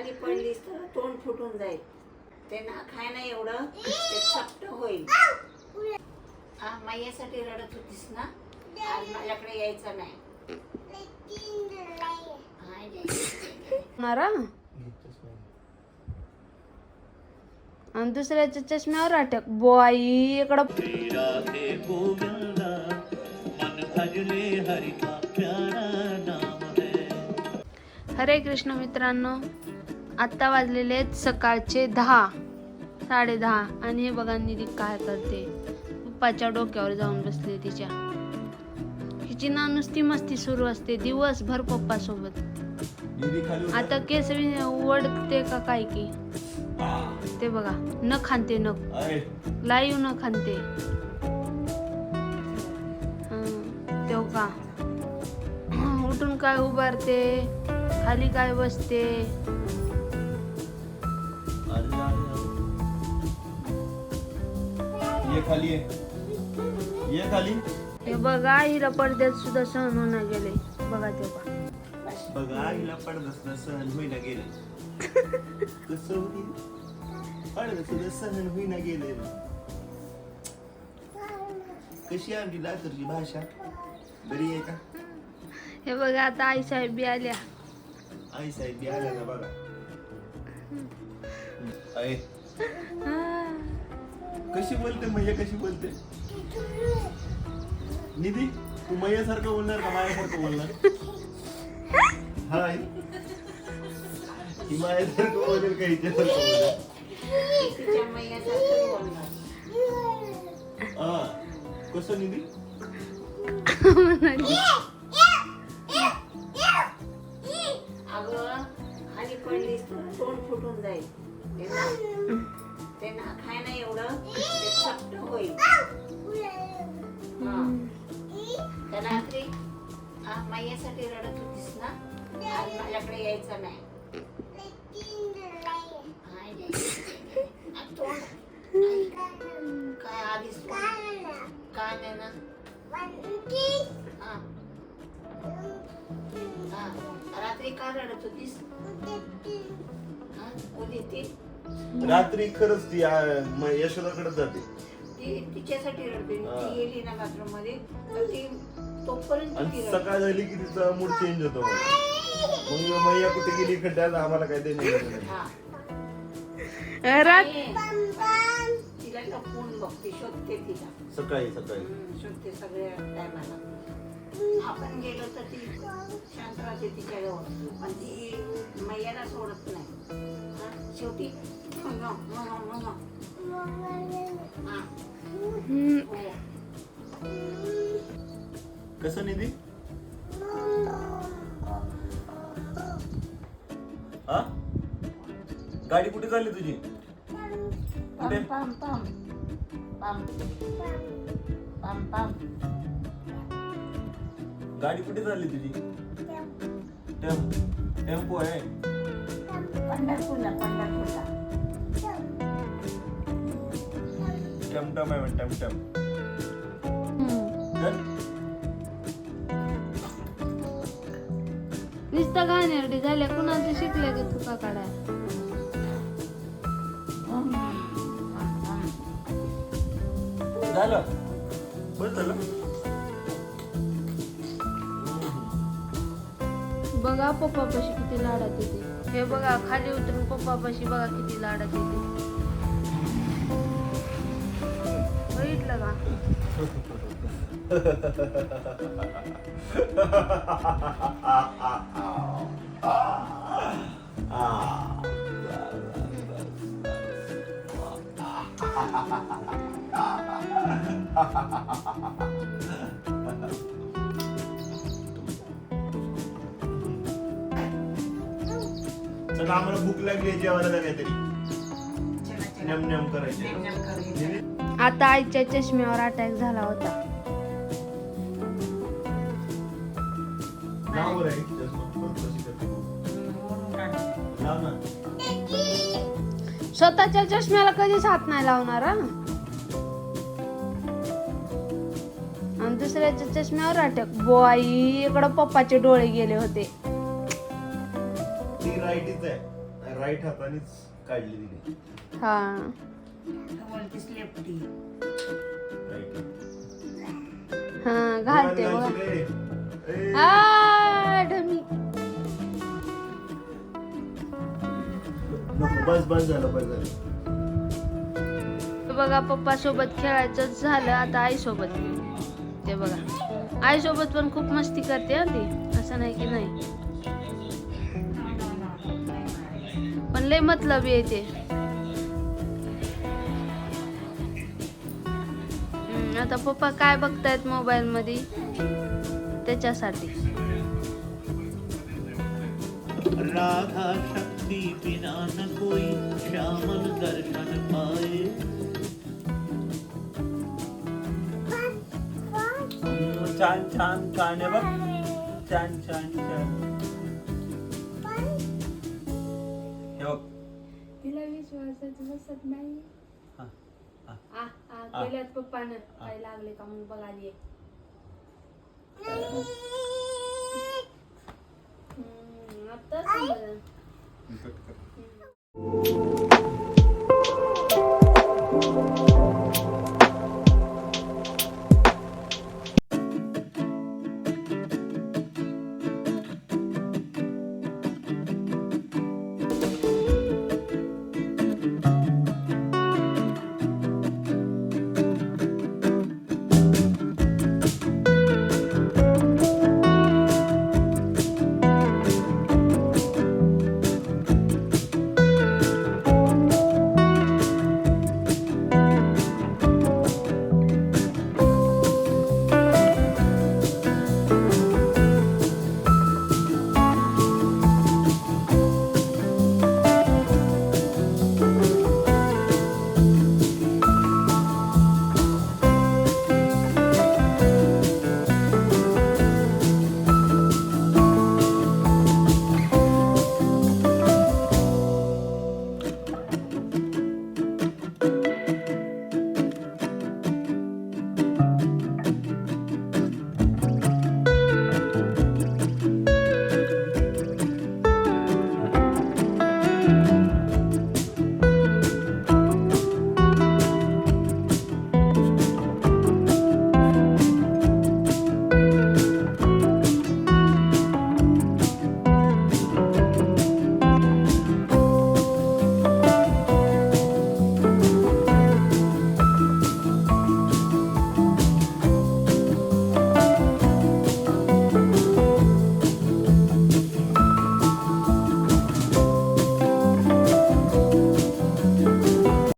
खाली पडलीस तर तोंड फुटून जाईल. ते ना खाय ना एवढं ते सप्ट होईल. हा माझ्यासाठी रडत होतीस ना? आज माझ्याकडे यायचं नाही. आणि दुसऱ्याच्या चष्म्यावर अटक. बॉई इकडं. हरि का प्यारा. हरे कृष्ण मित्रांनो आत्ता वाजलेले आहेत सकाळचे दहा साडे दहा. आणि हे बघा निधी काय करते. पप्पाच्या डोक्यावर जाऊन बसते तिच्या. हिची ना नुसती मस्ती सुरू असते. दिवसभर पप्पा सोबत आता केस बी ओढते का काय की? ते बघा न खांते न. लाईव न खांते तेव का? उठून काय उभारते? खाली काय बसते? ये खाली ये. ये खाली. हे बघा हिला पडद्यात सुद्धा सहन होणार गेले बघा ते बघा हिला पडदसनं सहन होईना गेले कसं होती पडदसनं सहन होईना गेले कशी आमची लातूरची भाषा? बरी आहे का? हे बघा आता आई साहेब बी आल्या. आई साहेब बी आल्या ना बघा. आई. कशी बोलते मैया कशी बोलते? निधी तू मैयासारखं बोलणार का माझ्यासारखं बोलणार? हाय. ही माझ्यासारखं बोलेल का हिच्यासारखं बोलेल बोलणार? हा. कसं निधी? फुटून जाईल. ते ना खाय ना एवढं ते सप्ट होईल. हा. तर रात्री माझ्यासाठी रडत होतीस ना? आज माझ्याकडे यायचं नाही. काय आधीच. काय नाही ना. रात्री का रडत होतीस? उद्या ती रात्री खरंच ती आ, म- यशोदाकडे जाते ती तिच्यासाठी रडते हा. ती गेली ना बाथरूममध्ये तर ती तोपर्यंत ती रडते. सकाळ झाली की तिचा मूड चेंज होतो मग मग मैया कुठे गेली खड्ड्यात आम्हाला काय घेणं नाही. हा. रात. तिला बघते शोधते तिला सकाळी सकाळी हम्म, शोधते सगळ्या टायमाला आपण गेलो तर ती शांत राहते तिच्या जवळ पण ती मैयाला सोडत नाही शेवटी. कसं निधी? हा? गाडी कुठे चालली तुझी? कुठे? पम पम पम. पम. पम पम. गाडी कुठे चालली तुझी? टेम टेम्पो आहे. पंढरपूरला पंढरपूरला. टमटम आहे टमटम. नुसतं गाण्यावरती झाल्या कुणाचं शिकल्या का तुका काढाय झालं? बस झालं. बघा पप्पापाशी किती लाडात येते हे बघा खाली उतरून पप्पापाशी बघा किती लाडात येते बघितलं का? चला आम्हाला भूक लागली जेवायला काहीतरी नेम नेम करायचे आता आईच्या चष्म्यावर अटॅक झाला होता. नाव आहे स्वतःच्या चष्म्याला कधीच हात नाही लावणार? आणि दुसऱ्याच्या चष्म्यावर अटॅक बॉई इकडं पप्पाचे डोळे गेले होते. ती राईटीच आहे. राईट हातानेच काढली तिने. हा. बोलतेस लेफ्टी राईट हा घालते बघा ए, आ, ढमी. नको बस बस झालं बस झालं. बघा पप्पा सोबत खेळायचं झालं आता आई सोबत. ते बघा. आई सोबत पण खूप मस्ती करते हा ती. असं नाही की नाही. पण लय मतलब येते आता पप्पा काय बघतायत मोबाईल मध्ये त्याच्यासाठी. राधा शक्ति बिना न कोई श्यामल दर्शन पाए. छान छान छान आहे बघ. छान छान छान. तिला विश्वासच बसत नाही हा, हा. आ आ गेल्यात पप्पानं काय लागले का मग बघाली आता समजलं. कट कर.